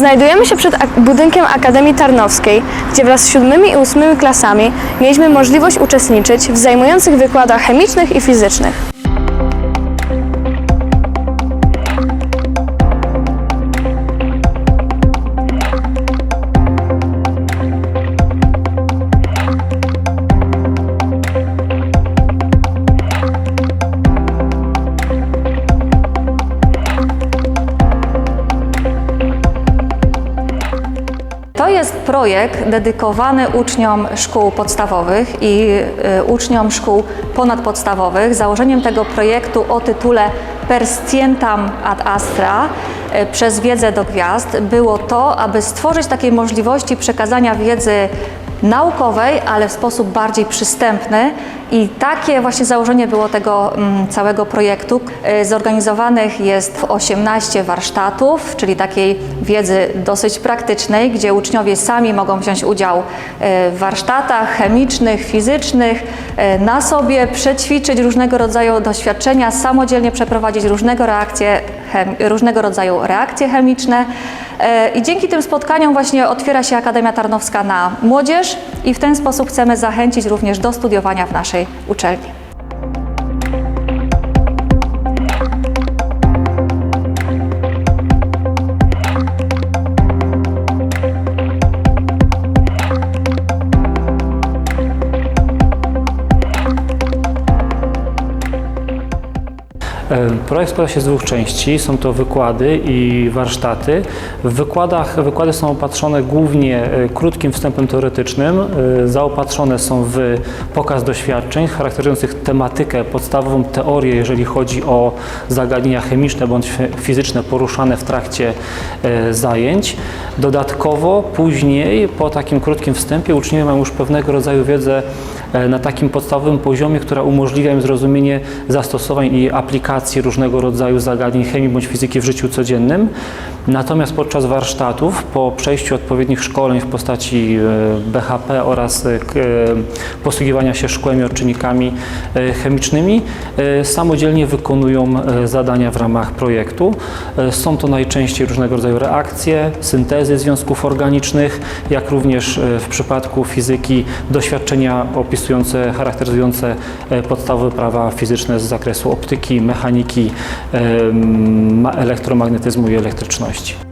Znajdujemy się przed budynkiem Akademii Tarnowskiej, gdzie wraz z siódmymi i ósmymi klasami mieliśmy możliwość uczestniczyć w zajmujących wykładach chemicznych i fizycznych. Projekt dedykowany uczniom szkół podstawowych i y, uczniom szkół ponadpodstawowych. Założeniem tego projektu o tytule Per scientam ad astra y, przez wiedzę do gwiazd było to, aby stworzyć takie możliwości przekazania wiedzy naukowej, ale w sposób bardziej przystępny i takie właśnie założenie było tego mm, całego projektu. Y, Zorganizowanych jest 18 warsztatów, czyli takiej wiedzy dosyć praktycznej, gdzie uczniowie sami mogą wziąć udział y, w warsztatach chemicznych, fizycznych, y, na sobie przećwiczyć różnego rodzaju doświadczenia, samodzielnie przeprowadzić różnego, reakcje, różnego rodzaju reakcje chemiczne. E, I dzięki tym spotkaniom właśnie otwiera się Akademia Tarnowska na młodzież i w ten sposób chcemy zachęcić również do studiowania w naszej uczelni. Projekt składa się z dwóch części. Są to wykłady i warsztaty. W wykładach wykłady są opatrzone głównie e, krótkim wstępem teoretycznym. E, Zaopatrzone są w pokaz doświadczeń charakteryzujących tematykę, podstawową teorię, jeżeli chodzi o zagadnienia chemiczne bądź fi- fizyczne poruszane w trakcie e, zajęć. Dodatkowo później, po takim krótkim wstępie, uczniowie mają już pewnego rodzaju wiedzę na takim podstawowym poziomie, która umożliwia im zrozumienie zastosowań i aplikacji różnego rodzaju zagadnień chemii bądź fizyki w życiu codziennym. Natomiast podczas warsztatów, po przejściu odpowiednich szkoleń w postaci e, BHP oraz e, e, posługiwania się szkłem i odczynnikami chemicznymi, samodzielnie wykonują zadania w ramach projektu. Są to najczęściej różnego rodzaju reakcje, syntezy związków organicznych, jak również w przypadku fizyki doświadczenia opisujące, charakteryzujące podstawowe prawa fizyczne z zakresu optyki, mechaniki, ma- elektromagnetyzmu i elektryczności.